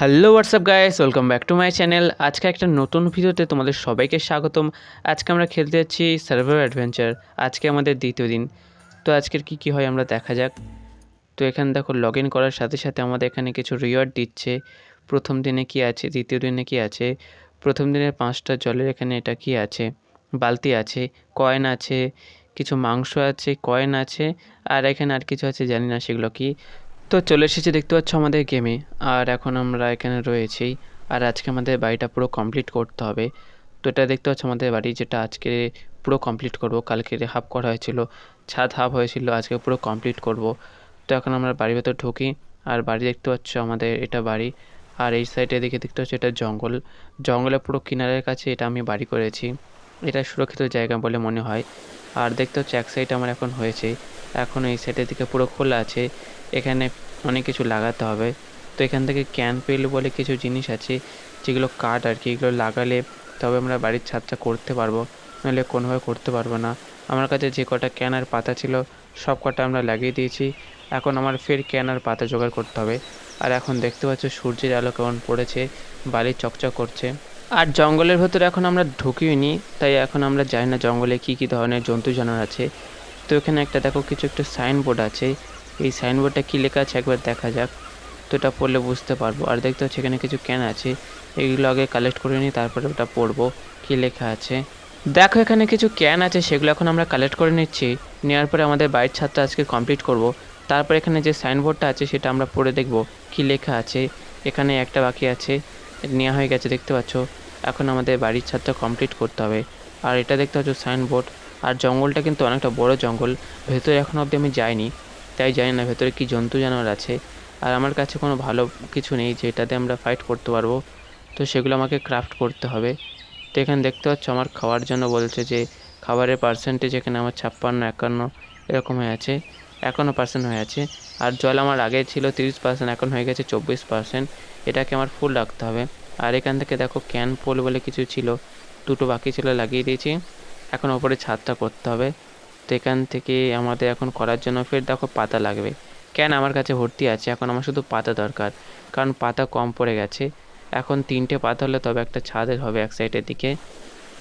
Hello WhatsApp guys welcome back to my channel আজকে একটা নতুন ভিডিওতে তোমাদের সবাইকে স্বাগতম। আজকে আমরা খেলতে যাচ্ছি সার্ভার অ্যাডভেঞ্চার আজকে আমাদের দ্বিতীয় দিন। তো আজকের কি কি হয় আমরা দেখা যাক। তো এখানে দেখো লগ ইন করার সাথে সাথে আমাদের এখানে কিছু রিওয়ার্ড দিচ্ছে। প্রথম দিনে কি আছে, দ্বিতীয় দিনে কি আছে? প্রথম দিনের পাঁচটা জলের এখানে এটা কি আছে? বালতি আছে কয়েন আছে, কিছু মাংস আছে কয়েন আছে, আর এখানে আর কিছু আছে জানি না সেগুলো কি। তো চলে এসেছি, দেখতে পাচ্ছ আমাদের গেমে আর এখন আমরা এখানে রয়েছি। আর আজকে আমাদের বাড়িটা পুরো কমপ্লিট করতে হবে। তো এটা দেখতে পাচ্ছ আমাদের বাড়ি, যেটা আজকে পুরো কমপ্লিট করব। কালকে হাফ করা হয়েছিল, ছাদ হাফ হয়েছিল, আজকে পুরো কমপ্লিট করব। তো এখন আমরা বাড়ির ভেতর ঢুকি। আর বাড়ি দেখতে পাচ্ছ আমাদের এটা বাড়ি। আর এই সাইডে দিকে দেখতে পাচ্ছ এটা জঙ্গল। জঙ্গলের পুরো কিনারের কাছে এটা আমি বাড়ি করেছি। এটা সুরক্ষিত জায়গা বলে মনে হয়। আর দেখতে হচ্ছে এক সাইড আমার এখন হয়েছে। এখন এই সাইডের দিকে পুরো খোলা আছে। এখানে অনেক কিছু লাগাতে হবে। তো এখান থেকে ক্যান পেল বলে কিছু জিনিস আছে, যেগুলো কাঠ আর কি, এগুলো লাগালে তবে আমরা বাড়ির ছাদটা করতে পারব, নাহলে কোনোভাবে করতে পারব না। আমার কাছে যে কটা ক্যান আর পাতা ছিল, সব কটা আমরা লাগিয়ে দিয়েছি। এখন আমার ফের ক্যান আর পাতা জোগাড় করতে হবে। আর এখন দেখতে পাচ্ছ সূর্যের আলো কেমন পড়েছে, বালি চকচক করছে। আর জঙ্গলের ভেতরে এখন আমরা ঢুকিনি তাই এখন আমরা জানি না জঙ্গলে কী কী ধরনের জন্তু জানোয়ার আছে। তো এখানে একটা দেখো, কিছু একটা সাইনবোর্ড আছে। এই সাইনবোর্ডটা কী লেখা আছে একবার দেখা যাক। তো এটা পড়লে বুঝতে পারব। আর দেখতে হচ্ছে এখানে কিছু ক্যান আছে। এগুলো আগে কালেক্ট করে নিই তারপরে ওটা পড়ব, কী লেখা আছে। দেখো এখানে কিছু ক্যান আছে, সেগুলো এখন আমরা কালেক্ট করে নিচ্ছি। নেওয়ার পরে আমাদের বাড়ির ছাদটা আজকে কমপ্লিট করব। তারপর এখানে যে সাইনবোর্ডটা আছে, সেটা আমরা পড়ে দেখব, কী লেখা আছে। এখানে একটা বাকি আছে, নেওয়া হয়ে গেছে, দেখতে পাচ্ছ। এখন আমাদের বাড়ির ছাদটা কমপ্লিট করতে হবে। আর এটা দেখতে পাচ্ছ সাইনবোর্ড আর জঙ্গলটা কিন্তু অনেকটা বড় জঙ্গল। ভেতরে এখন অবধি আমি যাইনি। তাই জানি না ভেতরে কি জন্তু জানোয়ার আছে। আর আমার কাছে কোনো ভালো কিছু নেই যেটাতে আমরা ফাইট করতে পারব। তো সেগুলো আমাকে ক্রাফট করতে হবে। তো এখানে দেখতে পাচ্ছ আমার খাওয়ার জন্য বলছে যে, খাবারের পার্সেন্টেজ এখানে আমার ছাপ্পান্ন, একান্ন এরকম হয়ে আছে। একান্ন পার্সেন্ট হয়ে আছে। আর জল আমার আগে ছিল তিরিশ পার্সেন্ট এখন হয়ে গেছে চব্বিশ পার্সেন্ট এটাকে আমার ফুল রাখতে হবে। আর এখান থেকে দেখো ক্যান পোল বলে কিছু ছিল। দুটো বাকি ছিল লাগিয়ে দিয়েছি। এখন ওপরে ছাদটা করতে হবে। তো এখান থেকে আমাদের এখন করার জন্য ফের দেখো পাতা লাগবে। কেন? আমার কাছে ভর্তি আছে, এখন আমার শুধু পাতা দরকার। কারণ পাতা কম পড়ে গেছে। এখন তিনটে পাতা হলে তবে একটা ছাদের হবে এক সাইডের দিকে।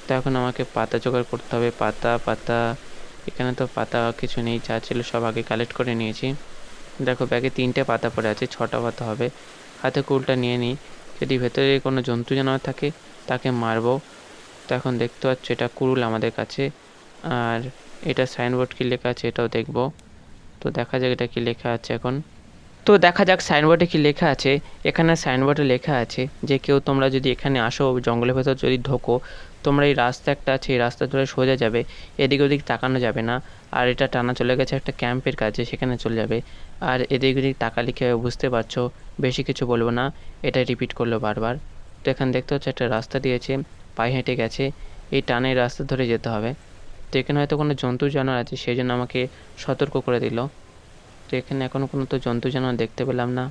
তো এখন আমাকে পাতা জোগাড় করতে হবে, পাতা পাতা। এখানে তো পাতা কিছু নেই, যা ছিল সব আগে কালেক্ট করে নিয়েছি। দেখো ব্যাগে তিনটে পাতা পড়ে আছে, ছটা পাতা হবে। হাতে কুলটা নিয়ে নিই। যদি ভেতরে কোনো জন্তু জানোয়ার থাকে, তাকে মারবো। তো এখন দেখতে পাচ্ছ, এটা কুরুল আমাদের কাছে। আর এটা সাইনবোর্ড কী লেখা আছে এটাও দেখব। তো দেখা যাক এটা কী লেখা আছে এখন। তো দেখা যাক সাইনবোর্ডে কী লেখা আছে। এখানে সাইনবোর্ডে লেখা আছে যে কেউ তোমরা যদি এখানে আসো জঙ্গলের ভেতর যদি ঢোকো, তোমরা এই রাস্তা একটা আছে, এই রাস্তা ধরে সোজা যাবে, এদিক ওদিক তাকানো যাবে না। আর এটা টানা চলে গেছে একটা ক্যাম্পের কাছে সেখানে চলে যাবে। আর এদিক ওদিক তাকালে কী বুঝতে পারছ? বেশি কিছু বলব না, এটা রিপিট করল বারবার। তো এখানে দেখতে হচ্ছে একটা রাস্তা দিয়েছে, পায়ে হেঁটে গেছে। এই টানের রাস্তা ধরে যেতে হবে। তো এখানে হয়তো কোনো জন্তু জানোয়ার আছে, সেই জন্য আমাকে সতর্ক করে দিল। তো এখানে এখনও কোনো তো জন্তু জানোয়ার দেখতে পেলাম না।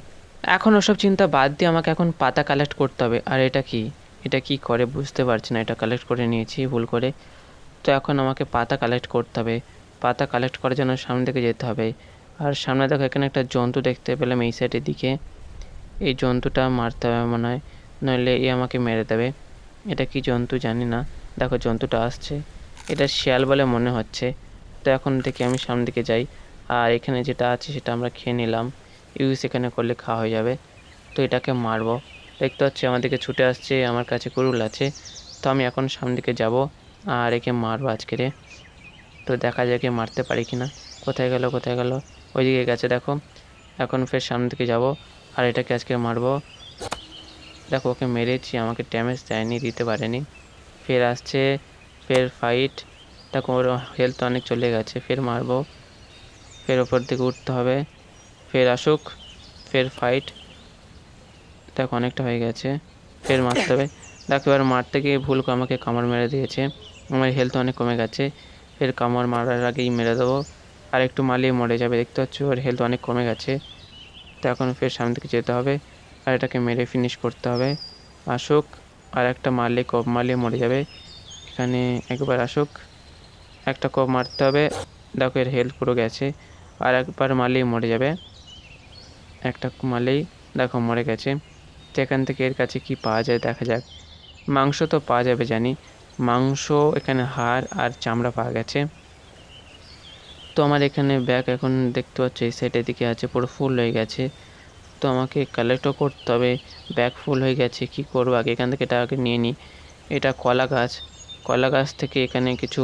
এখন ওসব চিন্তা বাদ দিয়ে আমাকে এখন পাতা কালেক্ট করতে হবে। আর এটা কি? এটা কি করে বুঝতে পারছি না। এটা কালেক্ট করে নিয়েছি, ভুল করে। তো এখন আমাকে পাতা কালেক্ট করতে হবে। পাতা কালেক্ট করার জন্য সামনে দিকে যেতে হবে। আর সামনে দেখো এখানে একটা জন্তু দেখতে পেলাম এই সাইডের দিকে। এই জন্তুটা মারতে হবে মনে হয়। নইলে এ আমাকে মেরে দেবে। এটা কি জন্তু জানি না। দেখো জন্তুটা আসছে। এটা শিয়াল বলে মনে হচ্ছে। তো এখন থেকে আমি সামনের দিকে যাই। আর এখানে যেটা আছে সেটা আমরা খেয়ে নিলাম। ইউজ এখানে করলে খাওয়া হয়ে যাবে। তো এটাকে মারবো। দেখতে পাচ্ছি আমার দিকে ছুটে আসছে, আমার কাছে কুরুল আছে। তো আমি এখন সামনের দিকে যাব আর একে মারবো আজকে রে তো দেখা যায় কি মারতে পারি কি না কোথায় গেল কোথায় গেল? ওইদিকে গেছে, দেখো। এখন ফের সামনের দিকে যাব আর এটাকে আজকে মারবো। দেখো, ওকে মেরেছি, আমাকে ড্যামেজ দেয়নি, দিতে পারেনি। ফের আসছে ফের ফাইট দেখো ওর হেলথ অনেক চলে গেছে, ফের মারবো, ফের ওপর দিকে উঠতে হবে, ফের আসুক, ফের ফাইট দেখো অনেকটা হয়ে গেছে, ফের মারতে হবে। দেখো এবার মারতে গিয়ে ভুল করে আমাকে কামড় মেরে দিয়েছে, আমার হেলথ অনেক কমে গেছে, ফের কামড় মারার আগেই মেরে দেবো, আর একটু মালিয়ে মরে যাবে, দেখতে পাচ্ছ ওর হেলথ অনেক কমে গেছে, তো এখন ফের সামনে দিকে যেতে হবে, আর এটাকে মেরে ফিনিশ করতে হবে, আসুক, আর একটা মারলে কপ মারলে মরে যাবে এখানে একবার আসুক, একটা কপ মারতে হবে, দেখো এর হেলথ পুরো গেছে, আর একবার মারলেই মরে যাবে। একটা মারলেই দেখো মরে গেছে। তো এখান থেকে এর কাছে কি পাওয়া যায় দেখা যাক। মাংস তো পাওয়া যাবে জানি। মাংস, এখানে হাড় আর চামড়া পাওয়া গেছে। তো আমার এখানে ব্যাগ এখন দেখতে পাচ্ছি, এই সাইডের দিকে আছে, পুরো ফুল হয়ে গেছে। তো আমাকে কালেক্টও করতে হবে। ব্যাগ ফুল হয়ে গেছে, কি করব? আগে এখান থেকে এটা আগে নিয়ে নিই এটা কলা গাছ। কলা গাছ থেকে এখানে কিছু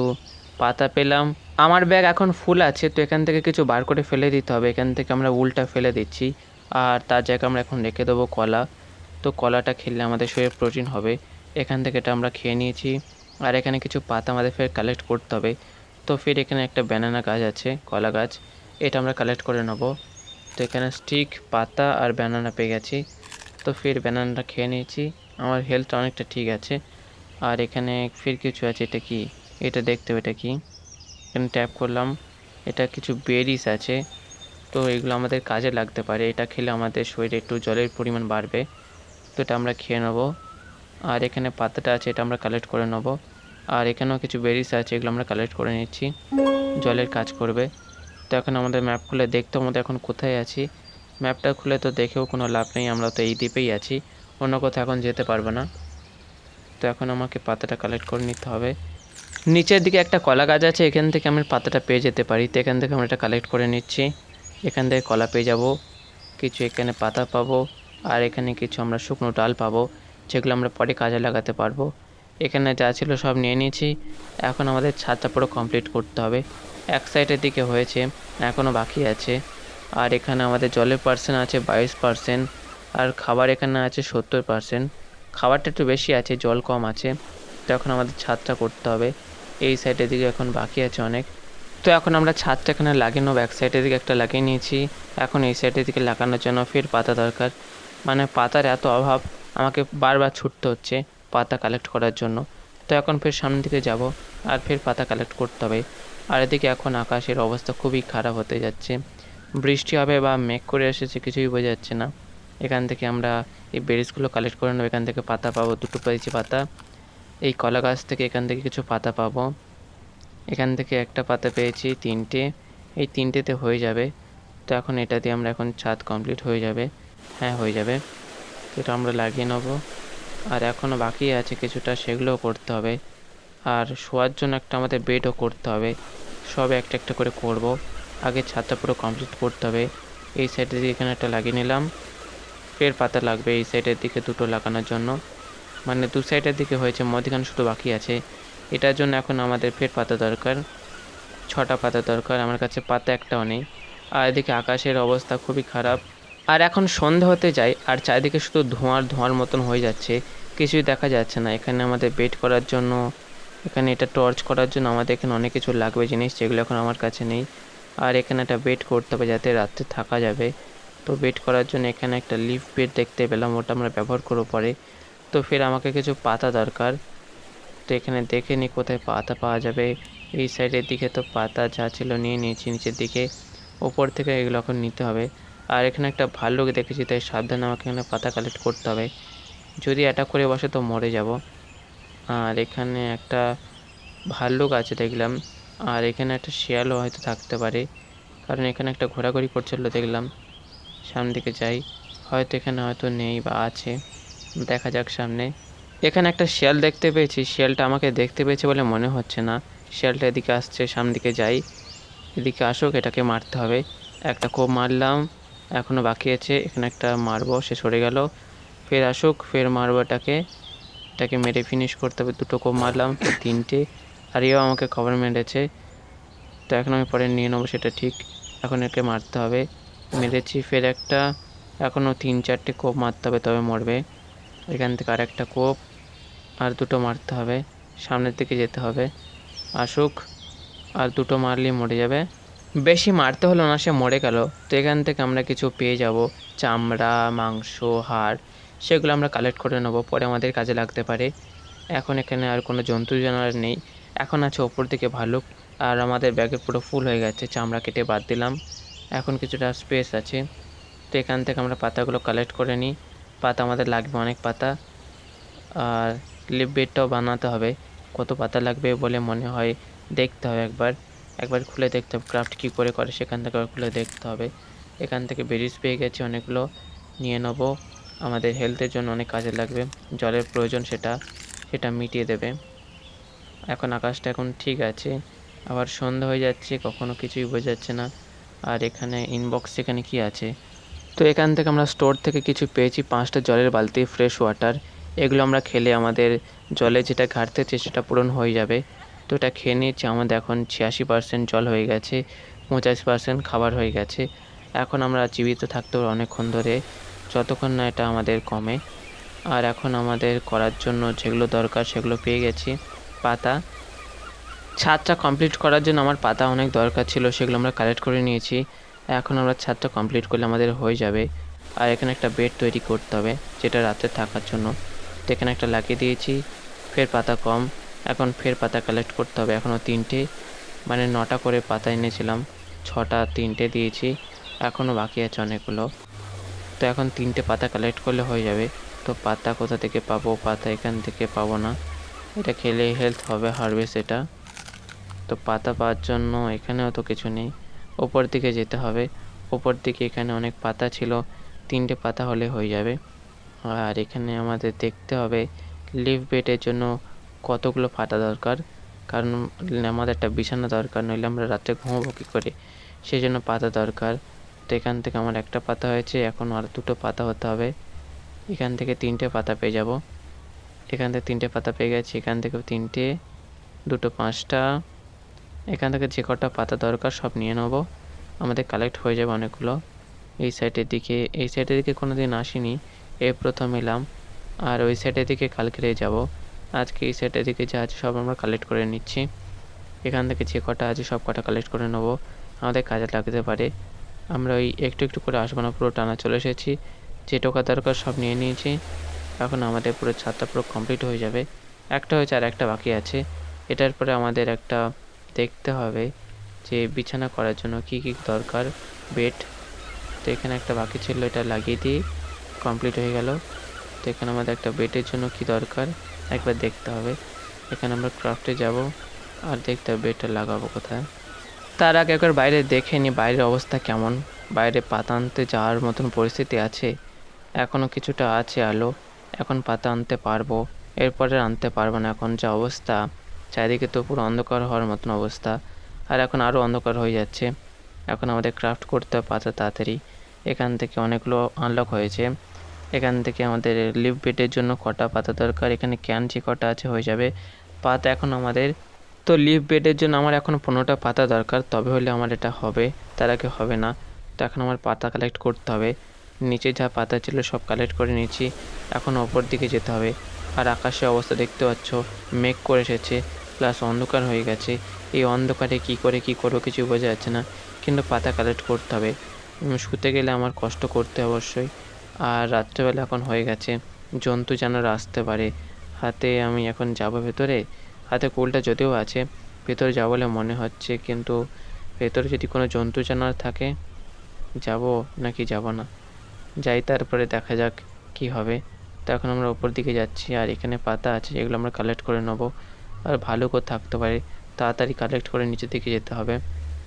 পাতা পেলাম। আমার ব্যাগ এখন ফুল আছে, তো এখান থেকে কিছু বার করে ফেলে দিতে হবে। এখান থেকে আমরা উলটা ফেলে দিচ্ছি। আর তার জায়গায় আমরা এখন রেখে দেবো কলা। তো কলাটা খেলে আমাদের শরীরে প্রোটিন হবে। এখান থেকে এটা আমরা খেয়ে নিয়েছি। আর এখানে কিছু পাতা আমাদের ফের কালেক্ট করতে হবে। তো ফের এখানে একটা ব্যানানা গাছ আছে, কলা গাছ। এটা আমরা কালেক্ট করে নেব। তো এখানে স্টিক পাতা আর ব্যানানা পেয়ে গেছি। তো ফের ব্যানানাটা খেয়ে নিয়েছি। আমার হেলথ অনেকটা ঠিক আছে। আর এখানে ফির কিছু আছে, এটা কি? এটা দেখতে হবে, এটা কি? এখানে ট্যাপ করলাম। এটা কিছু বেরিস আছে। তো এগুলো আমাদের কাজে লাগতে পারে। এটা খেলে আমাদের শরীরে একটু জলের পরিমাণ বাড়বে। তো এটা আমরা খেয়ে নেব। আর এখানে পাতাটা আছে, এটা আমরা কালেক্ট করে নেব। আর এখানেও কিছু বেরিস আছে, এগুলো আমরা কালেক্ট করে নিচ্ছি। জলের কাজ করবে। তো এখন আমাদের ম্যাপ খুলে দেখতে আমাদের এখন কোথায় আছি। ম্যাপটা খুলে তো দেখেও কোনো লাভ নেই, আমরা তো এই দ্বীপেই আছি। অন্য কোথাও এখন যেতে পারব না। তো এখন আমাকে পাতাটা কালেক্ট করে নিতে হবে। নিচের দিকে একটা কলা গাছ আছে, এখান থেকে আমি পাতাটা পেয়ে যেতে পারি। তো এখান থেকে আমরা এটা কালেক্ট করে নিচ্ছি। এখান থেকে কলা পেয়ে যাব। কিছু এখানে পাতা পাবো আর এখানে কিছু আমরা শুকনো ডাল পাবো, যেগুলো আমরা পরে কাজে লাগাতে পারব। এখানে যা ছিল সব নিয়ে নিয়েছি। এখন আমাদের ছাদটা পুরো কমপ্লিট করতে হবে। এক সাইডের দিকে হয়েছে এখনও বাকি আছে। আর এখানে আমাদের জলের পার্সেন্ট আছে, বাইশ পার্সেন্ট আর খাবার এখানে আছে সত্তর পার্সেন্ট খাবারটা একটু বেশি আছে, জল কম আছে, তো এখন আমাদের ছাদটা করতে হবে। এই সাইডের দিকে এখন বাকি আছে অনেক। তো এখন আমরা ছাদটা এখানে লাগিয়ে নেব, এক সাইডের দিকে একটা লাগিয়ে নিয়েছি। এখন এই সাইডের দিকে লাগানোর জন্য ফের পাতা দরকার। মানে পাতার এত অভাব, আমাকে বারবার ছুটতে হচ্ছে পাতা কালেক্ট করার জন্য। তো এখন ফের সামনের দিকে যাব, আর ফের পাতা কালেক্ট করতে হবে। আর এদিকে এখন আকাশের অবস্থা খুবই খারাপ হতে যাচ্ছে। বৃষ্টি হবে বা মেঘ করে এসেছে, কিছুই বোঝা যাচ্ছে না। এখান থেকে আমরা এই বেরিসগুলো কালেক্ট করে নেব। এখান থেকে পাতা পাবো, দুটো পেয়েছি পাতা। এই কলা গাছ থেকে এখান থেকে কিছু পাতা পাবো। এখান থেকে একটা পাতা পেয়েছি, তিনটে। এই তিনটেতে হয়ে যাবে। তো এখন এটা দিয়ে আমরা এখন ছাদ কমপ্লিট হয়ে যাবে। হ্যাঁ হয়ে যাবে। এটা আমরা লাগিয়ে নেব। আর এখনও বাকি আছে কিছুটা, সেগুলোও করতে হবে। আর শোয়ার জন্য একটা আমাদের বেডও করতে হবে। সব একটা একটা করে করব। আগে ছাদটা পুরো কমপ্লিট করতে হবে। এই সাইডে দিকে এখানে একটা লাগিয়ে নিলাম। ফের পাতা লাগবে এই সাইডের দিকে দুটো লাগানোর জন্য। মানে দু সাইডের দিকে হয়েছে, মধ্যখানে শুধু বাকি আছে। এটার জন্য এখন আমাদের ফের পাতা দরকার, ছটা পাতা দরকার, আমার কাছে পাতা একটাও নেই। আর এদিকে আকাশের অবস্থা খুবই খারাপ। আর এখন সন্ধে হতে যায়, আর চারিদিকে শুধু ধোঁয়ার ধোঁয়ার মতন হয়ে যাচ্ছে। কিছুই দেখা যাচ্ছে না। এখানে আমাদের বেড করার জন্য, এখানে এটা টর্চ করার জন্য আমাদের এখানে অনেক কিছু লাগবে জিনিস, যেগুলো এখন আমার কাছে নেই। আর এখানে একটা বেড করতে হবে যাতে রাত্রে থাকা যাবে। তো বেড করার জন্য এখানে একটা লিফ বেড দেখতে পেলাম, ওটা আমরা ব্যবহার করব পরে। তো ফের আমাকে কিছু পাতা দরকার। তো এখানে দেখে নিই কোথায় পাতা পাওয়া যাবে। এই সাইডের দিকে তো পাতা যা ছিল নিয়ে নিয়েছি, নিচের দিকে। ওপর থেকে এগুলো এখন নিতে হবে। আর এখানে একটা ভাল্লুক দেখেছি, তাই সাবধানে আমাকে এখানে পাতা কালেক্ট করতে হবে। যদি অ্যাটাক করে বসে তো মরে যাব। আর এখানে একটা ভাল্লুক আছে দেখলাম। আর এখানে একটা শিয়ালও হয়তো থাকতে পারে। কারণ এখানে একটা ঘোরাঘুরি করছিল দেখলাম। সামনের দিকে যাই। হয়তো এখানে হয়তো নেই বা আছে। দেখা যাক সামনে। এখানে একটা শিয়াল দেখতে পেয়েছি। শিয়ালটা আমাকে দেখতে পেয়েছে বলে মনে হচ্ছে না। শিয়ালটা এদিকে আসছে, সামনের দিকে যাই। এদিকে আসুক, এটাকে মারতে হবে। একটা কোপ মারলাম এখনও বাকি আছে। এখানে একটা মারবো, সে সরে গেল। ফের আসুক, ফের মারবো এটাকে। এটাকে মেরে ফিনিশ করতে হবে। দুটো কোপ মারলাম তিনটে। আর এও আমাকে খবর মেরেছে। তো এখন আমি পরে নিয়ে নেব সেটা ঠিক। এখন একে মারতে হবে। মেরেছি, ফের একটা। এখনও তিন চারটে কোপ মারতে হবে, তবে মরবে। এখান থেকে আর একটা কোপ, আর দুটো মারতে হবে। সামনের দিকে যেতে হবে। আসুক, আর দুটো মারলেই মরে যাবে। বেশি মারতে হলো না, সে মরে গেল। তো এখান থেকে আমরা কিছু পেয়ে যাব। চামড়া, মাংস, হাড়, সেগুলো আমরা কালেক্ট করে নেব। পরে আমাদের কাজে লাগতে পারে। এখন এখানে আর কোনো জন্তু জানোয়ার নেই। এখন আছে ওপর দিকে ভালুক। আর আমাদের ব্যাগে পুরো ফুল হয়ে গেছে। চামড়া কেটে বাদ দিলাম। এখন কিছুটা স্পেস আছে। তো এখান থেকে আমরা পাতাগুলো কালেক্ট করে নিই। পাতা আমাদের লাগবে অনেক পাতা। আর লিপ বেডটাও বানাতে হবে। কত পাতা লাগবে বলে মনে হয় দেখতে হবে একবার। একবার খুলে দেখতে হবে ক্রাফট কী করে করে, সেখান থেকে খুলে দেখতে হবে। এখান থেকে বেরিস পেয়ে গেছি অনেকগুলো। নিয়ে নেব। আমাদের হেলথের জন্য অনেক কাজে লাগবে। জলের প্রয়োজন সেটা সেটা মিটিয়ে দেবে। এখন আকাশটা এখন ঠিক আছে। আবার সন্ধ্যা হয়ে যাচ্ছে, কখনো কিছুই বোঝা যাচ্ছে না। আর এখানে ইনবক্স এখানে কি আছে? তো এখান থেকে আমরা স্টোর থেকে কিছু পেয়েছি, পাঁচটা জলের বালতি ফ্রেশ ওয়াটার এগুলো আমরা খেলে আমাদের জলে যেটা ঘাটতে আছে সেটা পূরণ হয়ে যাবে। তো এটা খেয়ে নিয়েছি, আমাদের এখন ছিয়াশি পার্সেন্ট জল হয়ে গেছে, পঁচাশি পার্সেন্ট খাবার হয়ে গেছে। এখন আমরা জীবিত থাকতে পারব অনেকক্ষণ ধরে, যতক্ষণ না এটা আমাদের কমে। আর এখন আমাদের করার জন্য যেগুলো দরকার সেগুলো পেয়ে গেছি। পাতা ছাদটা কমপ্লিট করার জন্য আমার পাতা অনেক দরকার ছিল, সেগুলো আমরা কালেক্ট করে নিয়েছি। এখন আমরা ছাদটা কমপ্লিট করলে আমাদের হয়ে যাবে। আর এখানে একটা বেড তৈরি করতে হবে, যেটা রাতে থাকার জন্য। তো এখানে একটা লাগিয়ে দিয়েছি, ফের পাতা কম। এখন ফের পাতা কালেক্ট করতে হবে এখনও তিনটে। মানে নটা করে পাতা এনেছিলাম, ছটা, তিনটে দিয়েছি। এখনও বাকি আছে অনেকগুলো। তো এখন তিনটে পাতা কালেক্ট করলে হয়ে যাবে। তো পাতা কোথা থেকে পাবো, পাতা এখান থেকে পাবো না। এটা খেলে হেলথ হবে হারভেস্ট এটা। তো পাতা পাওয়ার জন্য এখানেও তো কিছু নেই। ওপর দিকে যেতে হবে। ওপর দিকে এখানে অনেক পাতা ছিল। তিনটে পাতা হলে হয়ে যাবে। আর এখানে আমাদের দেখতে হবে লিফ বেডের জন্য কতগুলো পাতা দরকার। কারণ আমাদের একটা বিছানা দরকার, নইলে আমরা রাতে ঘুমাবো কী করে? সেই জন্য পাতা দরকার। তো এখান থেকে আমার একটা পাতা হয়েছে, এখন আর দুটো পাতা হতে হবে। এখান থেকে তিনটে পাতা পেয়ে যাব। এখান থেকে তিনটে পাতা পেয়ে গেছি, এখান থেকেও তিনটে, দুটো পাঁচটা। এখান থেকে যে কটা পাতা দরকার সব নিয়ে নেব। আমাদের কালেক্ট হয়ে যাবে অনেকগুলো। এই সাইডের দিকে, এই সাইডের দিকে কোনো দিন আসিনি। এ প্রথম এলাম। আর ওই সাইডের দিকে কালকে যাব। আজকে এই সাইডের দিকে যা আছে সব আমরা কালেক্ট করে নিচ্ছি। এখান থেকে যে কটা আছে সব কটা কালেক্ট করে নেব। আমাদের কাজে লাগতে পারে। আমরা ওই একটু একটু করে আসব না, পুরো টানা চলে এসেছি। যে টোকা দরকার সব নিয়ে নিয়েছি। এখন আমাদের পুরো ছাদটা পুরো কমপ্লিট হয়ে যাবে। একটা হয়েছে আর একটা বাকি আছে। এটার পরে আমাদের একটা দেখতে হবে যে বিছানা করার জন্য কি কি দরকার। বেড, তো এখানে একটা বাকি ছিল, এটা লাগিয়ে দিই। কমপ্লিট হয়ে গেল। তো এখানে আমাদের একটা বেডের জন্য কি দরকার? একবার দেখতে হবে। এখানে আমরা ক্রাফটে যাব আর দেখতে হবে বেডটা লাগাবো কোথায়। তার আগে একবার বাইরে দেখে নিই বাইরের অবস্থা কেমন। বাইরে পাতা আনতে যাওয়ার মতন পরিস্থিতি আছে। এখনও কিছুটা আছে আলো। এখন পাতা আনতে পারব। এরপরে আনতে পারব না। এখন যা অবস্থা। চারিদিকে তো পুরো অন্ধকার হওয়ার মতন অবস্থা। আর এখন আরও অন্ধকার হয়ে যাচ্ছে। এখন আমাদের ক্রাফট করতে হবে পাতা তাড়াতাড়ি। এখান থেকে অনেকগুলো আনলক হয়েছে। এখান থেকে আমাদের লিভ বেডের জন্য কটা পাতা দরকার। এখানে ক্যান যে কটা আছে হয়ে যাবে। পাতা এখন আমাদের তো লিভ বেডের জন্য আমার এখন পনেরোটা পাতা দরকার। তবে হলে আমার এটা হবে। তার আগে হবে না। তো এখন আমার পাতা কালেক্ট করতে হবে। নিচে যা পাতা ছিল সব কালেক্ট করে নিয়েছি। এখন ওপর দিকে যেতে হবে। আর আকাশের অবস্থা দেখতে পাচ্ছ। মেঘ করে এসেছে। প্লাস অন্ধকার হয়ে গেছে। এই অন্ধকারে কি করে, কি করব কিছু বোঝা যাচ্ছে না। কিন্তু পাতা কালেক্ট করতে হবে। শুতে গেলে আমার কষ্ট করতে অবশ্যই। আর রাত্রেবেলা এখন হয়ে গেছে। জন্তু জানোয়ার আসতে পারে। হাতে আমি এখন যাব ভেতরে। হাতে কুলটা যদিও আছে, ভেতরে যাব বলে মনে হচ্ছে। কিন্তু ভেতরে যদি কোনো জন্তু জানোয়ার থাকে, যাব নাকি যাব না? যাই, তারপরে দেখা যাক কি হবে। তো এখন আমরা ওপর দিকে যাচ্ছি। আর এখানে পাতা আছে, যেগুলো আমরা কালেক্ট করে নেব। আর ভালো করে থাকতে পারে, তাড়াতাড়ি কালেক্ট করে নিচের দিকে যেতে হবে।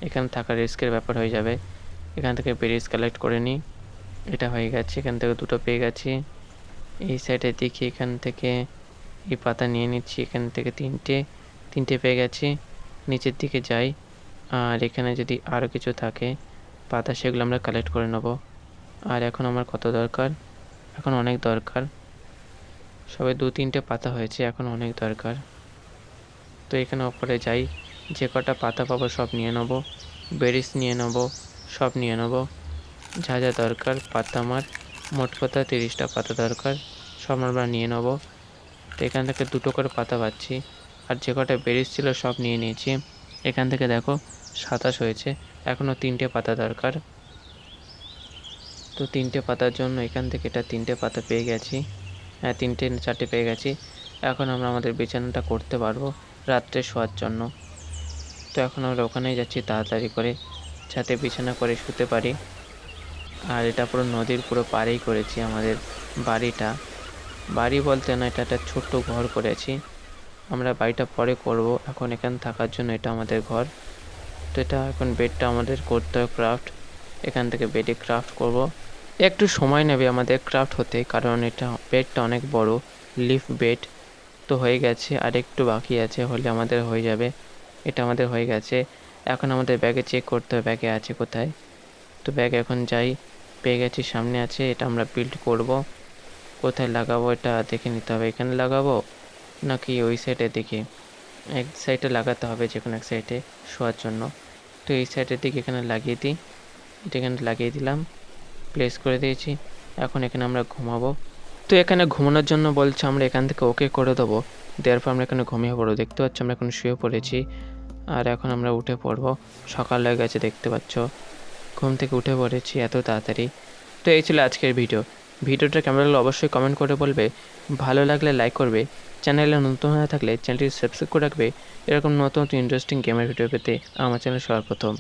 এখানে থাকা রিস্কের ব্যাপার হয়ে যাবে। এখান থেকে বেরিস কালেক্ট করে নিই এটা হয়ে গেছে, এখান থেকে দুটো পেয়ে গেছি। এই সাইডে দেখি এখান থেকে এই পাতা নিয়ে নিচ্ছি, এখান থেকে তিনটে তিনটে পেয়ে গেছি। নিচের দিকে যাই। আর এখানে যদি আরও কিছু থাকে, পাতা সেগুলো আমরা কালেক্ট করে নেব। আর এখন আমার কত দরকার? এখন অনেক দরকার। সবে দু তিনটে পাতা হয়েছে, এখন অনেক দরকার। তো এখানে ওপরে যাই। যে কটা পাতা পাবো সব নিয়ে নেব। বেরিস নিয়ে নেব, সব নিয়ে নেব। যা যা দরকার, পাতা আমার। মোট কথা তিরিশটা পাতা দরকার, সব আমরা নিয়ে নেব। তো এখান থেকে দুটো করে পাতা পাচ্ছি। আর যে কটা বেরিস ছিল সব নিয়ে নিয়েছি। এখান থেকে দেখো, সাতাশ হয়েছে। এখনও তিনটে পাতা দরকার। তো তিনটে পাতার জন্য এখান থেকে এটা তিনটে পাতা পেয়ে গেছি। হ্যাঁ তিনটে চারটে পেয়ে গেছি। এখন আমরা আমাদের বিছানাটা করতে পারব। রাত্রে শোয়ার জন্য। তো এখন আমরা ওখানেই যাচ্ছি তাড়াতাড়ি করে, যাতে বিছানা করে শুতে পারি। আর এটা পুরো নদীর পুরো পাড়েই করেছি আমাদের বাড়িটা। বাড়ি বলতে না, এটা একটা ছোট্ট ঘর করেছি। আমরা বাড়িটা পরে করব, এখন এখানে থাকার জন্য এটা আমাদের ঘর। তো এটা এখন বেডটা আমাদের করতে হবে ক্রাফট। এখান থেকে বেডে ক্রাফট করব। একটু সময় নেবে আমাদের ক্রাফট হতে, কারণ এটা বেডটা অনেক বড়, লিফ বেড। তো হয়ে গেছে, আর একটু বাকি আছে হলে আমাদের হয়ে যাবে। এটা আমাদের হয়ে গেছে। এখন আমাদের ব্যাগে চেক করতে হবে ব্যাগে আছে কোথায়? তো ব্যাগ এখন যাই। পেয়ে গেছি, সামনে আছে, এটা আমরা বিল্ড করব। কোথায় লাগাবো এটা দেখে নিতে হবে। এখানে লাগাবো নাকি ওই সাইডের দিকে? এক সাইডে লাগাতে হবে যে কোনো এক সাইডে শোয়ার জন্য। তো এই সাইডের দিকে এখানে লাগিয়ে দিই। এটা এখানে লাগিয়ে দিলাম। প্লেস করে দিয়েছি। এখন এখানে আমরা ঘুমাবো। তো এখানে ঘুমানোর জন্য বলছে, আমরা এখান থেকে ওকে করে দেবো। দেওয়ার পর আমরা এখানে ঘুমিয়ে পড়ব। দেখতে পাচ্ছ, আমরা এখন শুয়ে পড়েছি। আর এখন আমরা উঠে পড়ব। সকাল হয়ে গেছে, দেখতে পাচ্ছ। ঘুম থেকে উঠে পড়েছি এত তাড়াতাড়ি। তো এই ছিল আজকের ভিডিও। ভিডিওটা কেমন লাগল অবশ্যই কমেন্ট করে বলবে। ভালো লাগলে লাইক করবে। চ্যানেলে নতুন হয়ে থাকলে চ্যানেলটি সাবস্ক্রাইব করে রাখবে। এরকম নতুন নতুন ইন্টারেস্টিং গেমের ভিডিও পেতে আমার চ্যানেল সর্বপ্রথম।